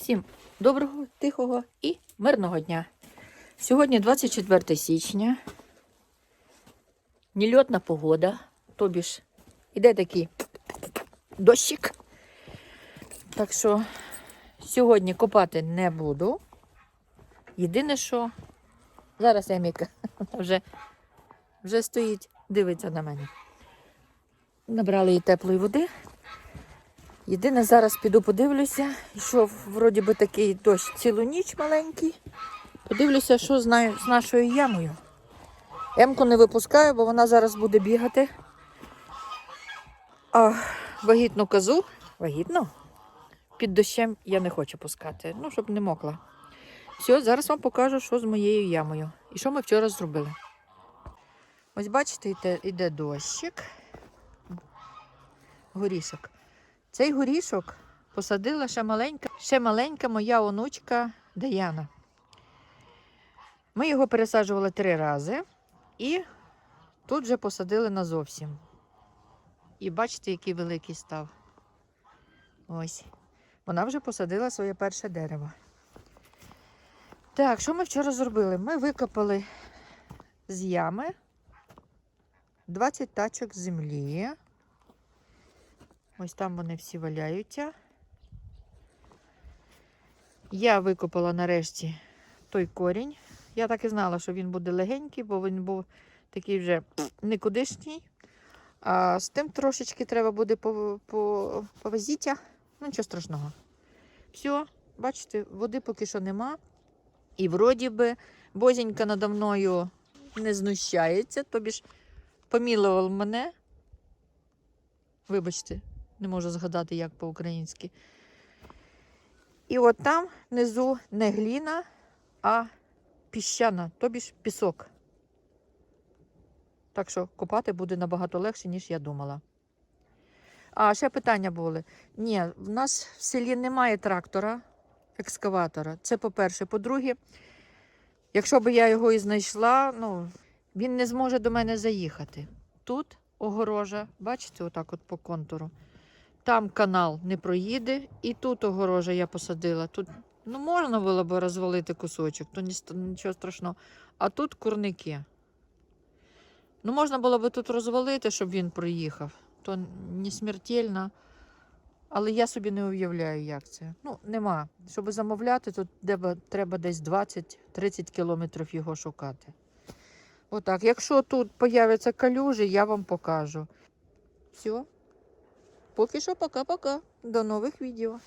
Всім доброго, тихого і мирного дня. Сьогодні 24 січня. Нельотна погода. Тобі ж іде такий дощик. Так що сьогодні копати не буду. Єдине, що зараз Еміка вже, вже стоїть, дивиться на мене. Набрали їй теплої води. Єдине, зараз піду подивлюся. Йшов вроді би такий дощ цілу ніч маленький. Подивлюся, що знаю з нашою ямою. Емку не випускаю, бо вона зараз буде бігати. А вагітну козу, вагітну, під дощем я не хочу пускати, ну, щоб не мокла. Все, зараз вам покажу, що з моєю ямою. І що ми вчора зробили. Ось бачите, йде, йде дощик. Горішок. Цей горішок посадила ще маленька, ще маленька моя онучка Даяна. Ми його пересаджували три рази і тут вже посадили назовсім. І бачите, який великий став. Ось. Вона вже посадила своє перше дерево. Так, що ми вчора зробили? Ми викопали з ями 20 тачок землі. Ось там вони всі валяються. Я викопала нарешті той корінь. Я так і знала, що він буде легенький, бо він був такий вже никудишній. А з тим трошечки треба буде по, по, повезіття. Ну, нічого страшного. Все, бачите, води поки що нема. І вроді би бозінька надо мною не знущається, тобі ж помілував мене. Вибачте, не можу згадати, як по-українськи. І от там внизу не гліна, а піщана, тобі ж пісок. Так що копати буде набагато легше, ніж я думала. А ще питання були. Ні, в нас в селі немає трактора, екскаватора. Це по-перше. По-друге, якщо б я його і знайшла, ну, він не зможе до мене заїхати. Тут огорожа, бачите, отак от по контуру. Там канал не проїде, і тут огорожа я посадила. Тут ну, можна було б розвалити кусочок, то нічого страшного. А тут курники. Ну, можна було б тут розвалити, щоб він проїхав. То не смертельно. Але я собі не уявляю, як це. Ну, нема. Щоб замовляти, то треба, десь 20-30 кілометрів його шукати. Отак. Якщо тут появляться калюжі, я вам покажу. Все. Поки що пока-пока. До нових відео.